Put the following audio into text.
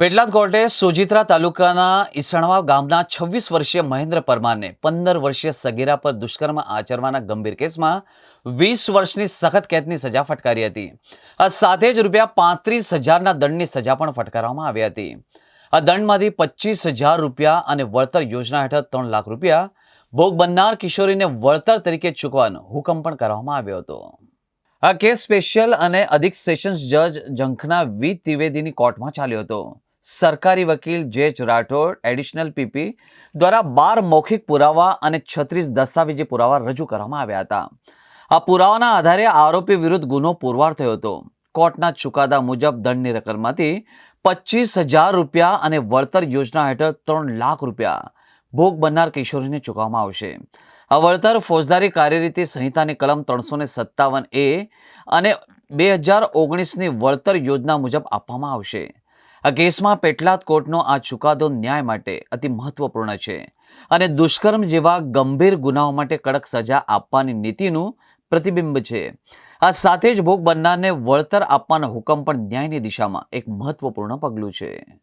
પેટલાદ કોર્ટે સોજિત્રા તાલુકાના ઈસણવા ગામના છવ્વીસ વર્ષીય મહેન્દ્ર પરમારને પંદર વર્ષીય સગીરા પર દુષ્કર્મ આચરવાના ગંભીર કેસમાં વીસ વર્ષની સખત કેદની સજા ફટકારી હતી. આ સાથે જ રૂપિયા પાંત્રીસ હજારના દંડની સજા પણ ફટકારવામાં આવી હતી. આ દંડમાંથી પચીસ હજાર રૂપિયા અને વળતર યોજના હેઠળ ત્રણ લાખ રૂપિયા ભોગ બનનાર કિશોરીને વળતર તરીકે ચૂકવાનો હુકમ પણ કરવામાં આવ્યો હતો. આ કેસ સ્પેશિયલ અને અધિક સેશન્સ જજ ઝંખના વી ત્રિવેદીની કોર્ટમાં ચાલ્યો હતો. સરકારી વકીલ જે રાઠોડ, એડિશનલ પીપી દ્વારા બાર મૌખિક પુરાવા અને છત્રીસ દસ્તાવેજી પુરાવા રજૂ કરવામાં આવ્યા હતા. આ પુરાવાના આધારે આરોપી વિરુદ્ધ ગુનો પુરવાર થયો હતો. કોર્ટના ચુકાદા મુજબ દંડની રકમમાંથી પચીસ હજાર રૂપિયા અને વળતર યોજના હેઠળ ત્રણ લાખ રૂપિયા ભોગ બનનાર કિશોરીને ચૂકવવામાં આવશે. આ વળતર ફોજદારી કાર્યરીતિ સંહિતાની કલમ ત્રણસો સત્તાવન એ અને બે હજાર ઓગણીસની વળતર યોજના મુજબ આપવામાં આવશે. આ કેસમાં પેટલાદ કોર્ટનો આ ચુકાદો ન્યાય માટે અતિ મહત્વપૂર્ણ છે અને દુષ્કર્મ જેવા ગંભીર ગુનાઓ માટે કડક સજા આપવાની નીતિનું પ્રતિબિંબ છે. આ સાથે જ ભોગ બનનારને વળતર આપવાનો હુકમ પણ ન્યાયની દિશામાં એક મહત્વપૂર્ણ પગલું છે.